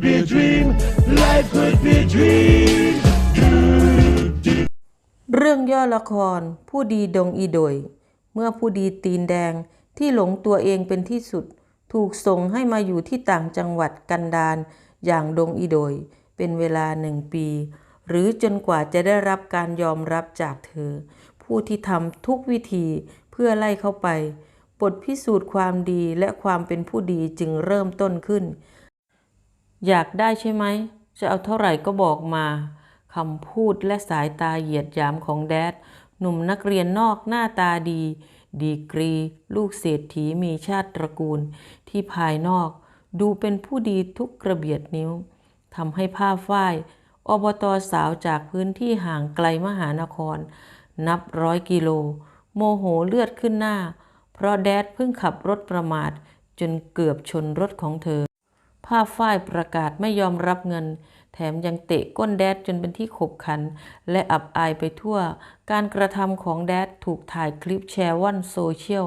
could be a dream. Life could be a dream. เรื่องย่อละครผู้ดีดงอีโดย เมื่อผู้ดีตีนแดงที่หลงตัวเองเป็นที่สุด ถูกส่งให้มาอยู่ที่ต่างจังหวัดกันดารอย่างดงอีโดย เป็นเวลาหนึ่งปี หรือจนกว่าจะได้รับการยอมรับจากเธอ ผู้ที่ทำทุกวิธีเพื่อไล่เข้าไปบทพิสูจน์ความดีและความเป็นผู้ดีจึงเริ่มต้นขึ้น อยากได้ใช่ไหม จะเอาเท่าไหร่ก็บอกมา คำพูดและสายตาเหยียดหยามของแดด หนุ่มนักเรียนนอกหน้าตาดี ดีกรี ลูกเศรษฐีมีชาติตระกูล ที่ภายนอก ดูเป็นผู้ดีทุกกระเบียดนิ้ว ทำให้ผ้าฝ้าย อบตสาวจากพื้นที่ห่างไกลมหานคร นับร้อยกิโล โมโหเลือดขึ้นหน้า เพราะแดดเพิ่งขับรถประมาทจนเกือบชนรถของเธอ ผ้าฝ้ายประกาศไม่ยอมรับเงิน แถมยังเตะก้นแดดจนเป็นที่ขบขัน และอับอายไปทั่ว การกระทำของแดดถูกถ่ายคลิปแชร์ว่อนโซเชียล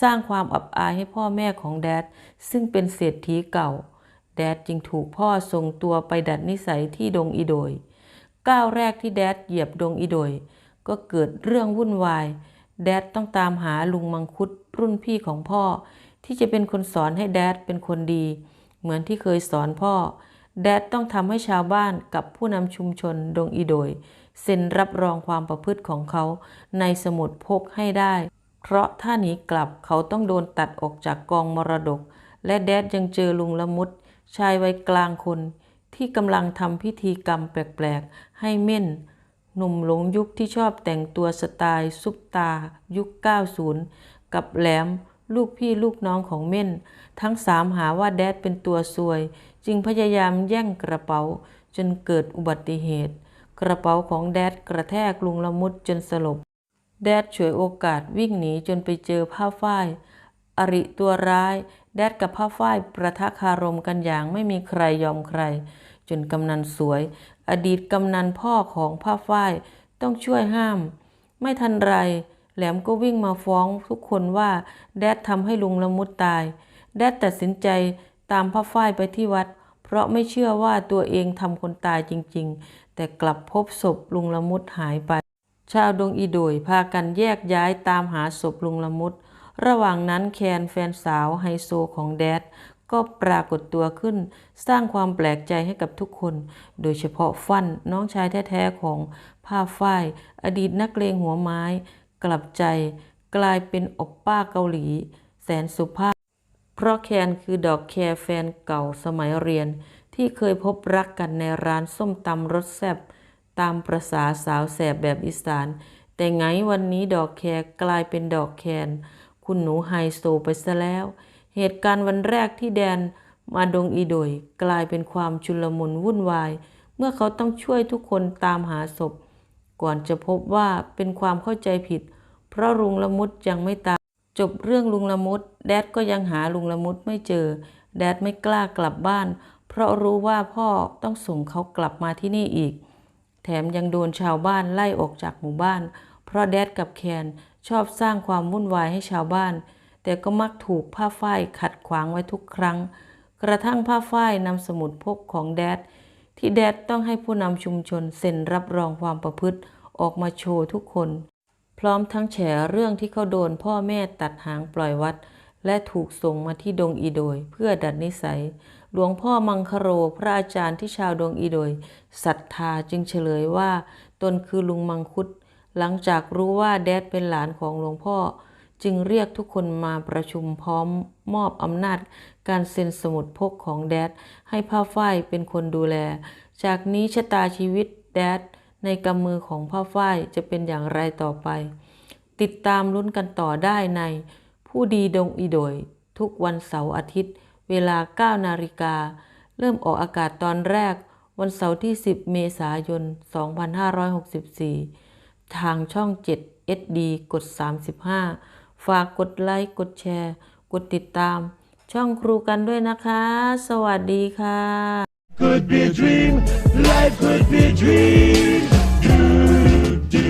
สร้างความอับอายให้พ่อแม่ของแดดซึ่งเป็นเศรษฐีเก่า แดดจึงถูกพ่อส่งตัวไปดัดนิสัยที่ดงอีโดย ก้าวแรกที่แดดเหยียบดงอีโดย ก็เกิดเรื่องวุ่นวายแดดต้องตามหาลุงมังคุดรุ่นพี่ของพ่อ ที่จะเป็นคนสอนให้แดดเป็นคนดี เหมือนที่เคยสอนพ่อ แดดต้องทำให้ชาวบ้านกับผู้นำชุมชนดงอีโดย เซ็นรับรองความประพฤติของเขาในสมุดพกให้ได้ เพราะถ้าหนีกลับเขาต้องโดนตัดออกจากกองมรดก และแดดยังเจอลุงละมุดชายวัยกลางคน ที่กำลังทำพิธีกรรมแปลกๆ ให้เม่น หนุ่มหลงยุคที่ชอบแต่งตัวสไตล์ซุปตา ยุค 90 กับแหลม ลูกพี่ลูกน้องของเม่น ทั้งสามหาว่าแดดเป็นตัวซวย จึงพยายามแย่งกระเป๋าจนเกิดอุบัติเหตุ กระเป๋าของแดดกระแทกลุงละมุดจนสลบ แดดฉวยโอกาสวิ่งหนีจนไปเจอผ้าฝ้าย อริตัวร้าย แดดกับผ้าฝ้ายประทะคารมกันอย่างไม่มีใครยอมใคร จนกำนันสวย อดีตกำนันพ่อของผ้าฝ้ายต้องช่วยห้าม ไม่ทันไร แหลมก็วิ่งมาฟ้องทุกคนว่าแดดทำให้ลุงละมุดตาย แดดตัดสินใจตามผ้าฝ้ายไปที่วัด เพราะไม่เชื่อว่าตัวเองทำคนตายจริง ๆ แต่กลับพบศพลุงละมุดหายไป ชาวดงอีโดยพากันแยกย้ายตามหาศพลุงละมุด ระหว่างนั้นแคนแฟนสาวไฮโซของแดดก็ปรากฏตัวขึ้นสร้างความแปลกใจให้กับทุกคน โดยเฉพาะฟันน้องชายแท้ๆของผ้าฝ้าย อดีตนักเลงหัวไม้ กลับใจกลายเป็นอบป้าเกาหลี แสนสุภาพ เพราะแคนคือดอกแคร์แฟนเก่าสมัยเรียน ที่เคยพบรักกันในร้านส้มตำรสแซ่บตามประษาสาวแสบแบบอีสาน แต่ไงวันนี้ดอกแคร์กลายเป็นดอกแคน คุณหนูไฮโซไปซะแล้ว เหตุการณ์วันแรกที่แดนมาดงอีโดยกลายเป็นความชุลมุนวุ่นวาย เมื่อเขาต้องช่วยทุกคนตามหาศพ ก่อนจะพบว่าเป็นความเข้าใจผิด เพราะลุงละมุดยังไม่ตายจบเรื่องลุงละมุดแดดก็ยังหาลุงละมุดไม่เจอ แดดไม่กล้ากลับบ้าน เพราะรู้ว่าพ่อต้องส่งเขากลับมาที่นี่อีก แถมยังโดนชาวบ้านไล่ออกจากหมู่บ้าน เพราะแดดกับแคนชอบสร้างความวุ่นวายให้ชาวบ้าน แต่ก็มักถูกผ้าฝ้ายขัดขวางไว้ทุกครั้ง กระทั่งผ้าฝ้ายนำสมุดพกของแดด ที่แดดต้องให้ผู้นำชุมชนเซ็นรับรองความประพฤติออกมาโชว์ทุกคน พร้อมทั้งแฉเรื่องที่เขาโดนพ่อแม่ตัดหางปล่อยวัด และถูกส่งมาที่ดงอีโดย เพื่อดัดนิสัย หลวงพ่อมังคโรพระอาจารย์ที่ชาวดงอีโดยศรัทธาจึงเฉลยว่า ตนคือลุงมังคุด หลังจากรู้ว่าแดดเป็นหลานของหลวงพ่อ จึงเรียกทุกคนมาประชุมพร้อมมอบอำนาจ การเซ็นสมุดพกของแดดให้ผ้าฝ้ายเป็นคนดูแล จากนี้ชะตาชีวิตแดดในกำมือของผ้าฝ้ายจะเป็นอย่างไรต่อไป ติดตามลุ้นกันต่อได้ใน ผู้ดีดงอีโดย ทุกวันเสาร์อาทิตย์ เวลา 9 นาฬิกา เริ่มออกอากาศตอนแรก วันเสาร์ที่ 10 เมษายน 2564 ทางช่อง 7 SD กด 35 ฝากกดไลค์ กดแชร์ กดติดตาม ช่องครูกันด้วยนะคะ สวัสดีค่ะ Could be a dream. Life could be a dream.